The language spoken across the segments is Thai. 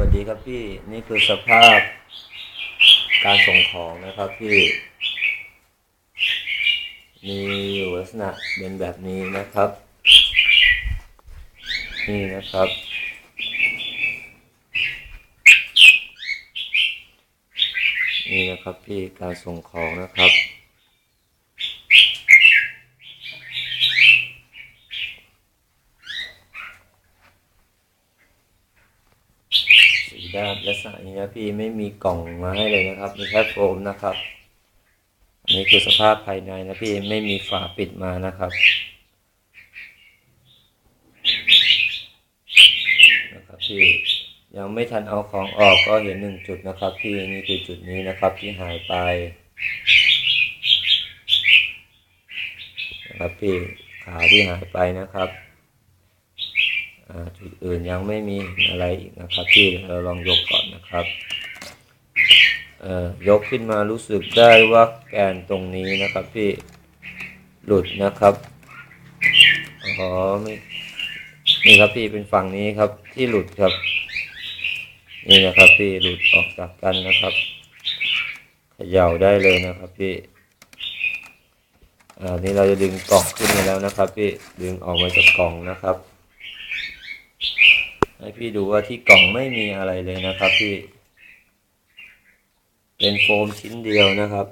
วัสดีครับพี่ นี่คือสภาพการส่งของนะครับพี่ มีอยู่ลักษณะเป็นแบบนี้นะครับ นี่นะครับ นี่นะครับพี่การส่งของนะครับ สี ด้านลักษณะนี้นะพี่ไม่มีกล่องมาให้เลยนะครับ มีแค่โฟมนะครับ อันนี้คือสภาพภายในนะพี่ไม่มีฝาปิดมานะครับนะครับพี่ยังไม่ทันเอาของออกก็เห็นหนึ่งจุดนะครับพี่นี่คือจุดนี้นะครับที่หายไปนะครับพี่ขาที่หายไปนะครับ จุดอื่นยังไม่มีอะไรอีกนะครับ ที่เราลองยกก่อนนะครับยกขึ้นมารู้สึกได้ว่าแกนตรงนี้นะครับพี่หลุดนะครับอ๋อไม่นี่ครับพี่เป็นฝั่งนี้ครับที่หลุดครับ นี่นะครับพี่หลุดออกจากกันนะครับเขย่าได้เลยนะครับพี่อ่านี่เราจะดึงกล่องขึ้นมาแล้วนะครับพี่ดึงออกมาจากกล่องนะครับ ให้พี่ดูว่าที่กล่องไม่มีอะไรเลยนะครับพี่ เป็นโฟมชิ้นเดียวนะครับ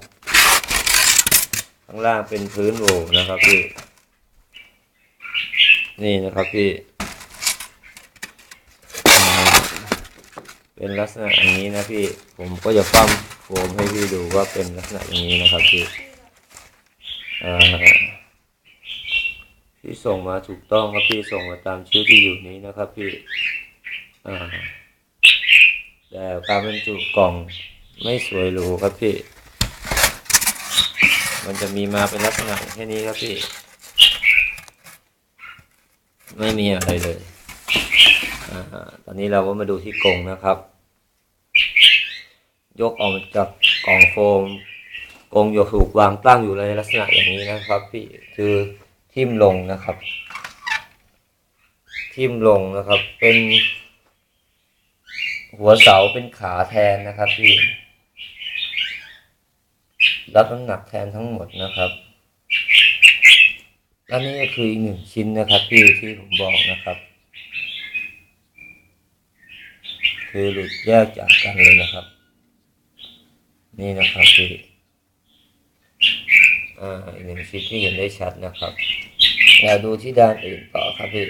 ข้างล่างเป็นพื้นโหวนะครับพี่ นี่นะครับพี่ เป็นลักษณะอย่างนี้นะพี่ ผมก็จะฟั่มโฟมให้พี่ดูว่าเป็นลักษณะอย่างนี้นะครับพี่อ่า ที่ส่งมาถูกต้องครับพี่ส่งมาตามชื่อที่อยู่นี้นะครับพี่แต่การบรรจุกล่องไม่สวยหรูครับพี่ มันจะมีมาเป็นลักษณะแค่นี้ครับพี่ ไม่มีอะไรเลยอตอนนี้เราก็มาดูที่กรงนะครับ ยกออกจากกล่องโฟมกรงยกถูกวางตั้งอยู่ในลักษณะอย่างนี้นะครับ พี่คือ ทิ่มลงนะครับ ทิ่มลงนะครับ เป็น หัวเสาเป็นขาแทนนะครับพี่รับน้ำหนักแทนทั้งหมดนะครับและนี่ก็คืออีกหนึ่งชิ้นนะครับพี่ที่ผมบอกนะครับ คือหลุดแยกจากกันเลยนะครับ นี่นะครับพี่อ่าอีกหนึ่งชิ้นที่เห็นได้ชัดนะครับ เราดูที่ด้านอื่นต่อครับพี่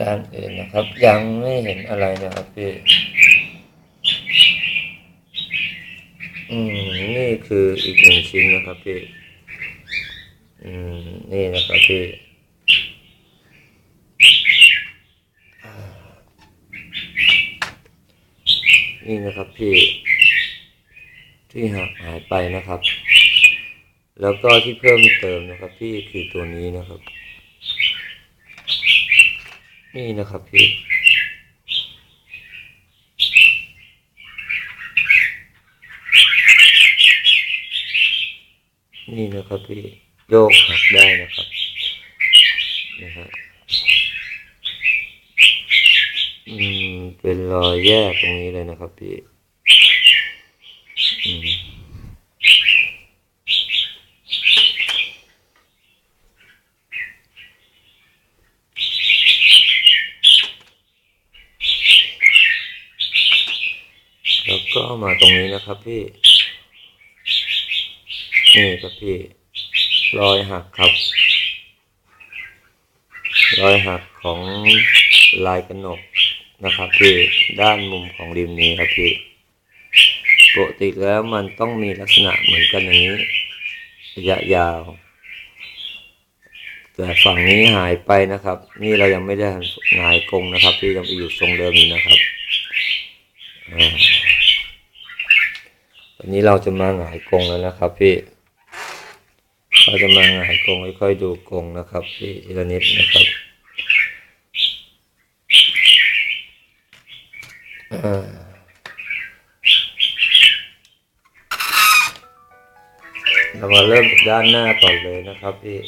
ด้านอื่นนะครับ ยังไม่เห็นอะไรนะครับพี่ อืม นี่คืออีกหนึ่งชิ้นนะครับพี่ อืม นี่นะครับพี่ นี่นะครับพี่ที่หักหายไปนะครับ แล้วก็ที่เพิ่มเติมนะครับพี่คือตัวนี้นะครับ นี่นะครับพี่นี่นะครับพี่โยกหักได้นะครับนะฮะอืม เป็นรอยแยกตรงนี้เลยนะครับพี่แล้วก็มาตรงนี้นะครับพี่ นี่ครับพี่ รอยหักครับ รอยหักของลายกระหนก นะครับพี่ด้านมุมของริมนี้ครับพี่ปกติแล้วมันต้องมีลักษณะเหมือนกันอย่างนี้ระยะยาว แต่ฝั่งนี้หายไปนะครับ นี่เรายังไม่ได้หงายกรงนะครับพี่ยังไปอยู่ทรงเดิมอยู่นะครับอ่าตอนนี้เราจะมาหงายกรงแล้วนะครับพี่เราจะมาหงายกรงค่อยๆดูกรงนะครับพี่ทีละนิดนะครับ เรามาเริ่มด้านหน้าก่อนเลยนะครับพี่